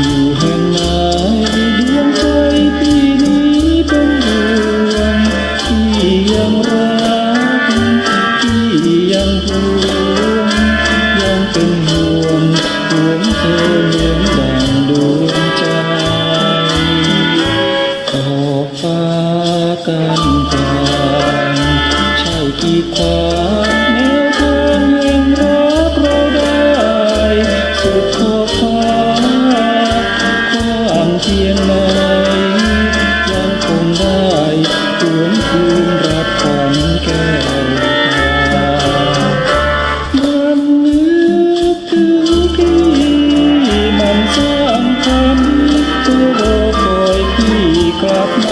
อยู่แห่งไหนดวงใจปีนี้เป็นดวงที่ยังรักที่ยังห่วงยังเป็นห่วงห่วงเธอเหมืองดวงใจขอฟ้ากันกลใช่กี่ความแนวทางยังรักเราได้สุดท้า 啊。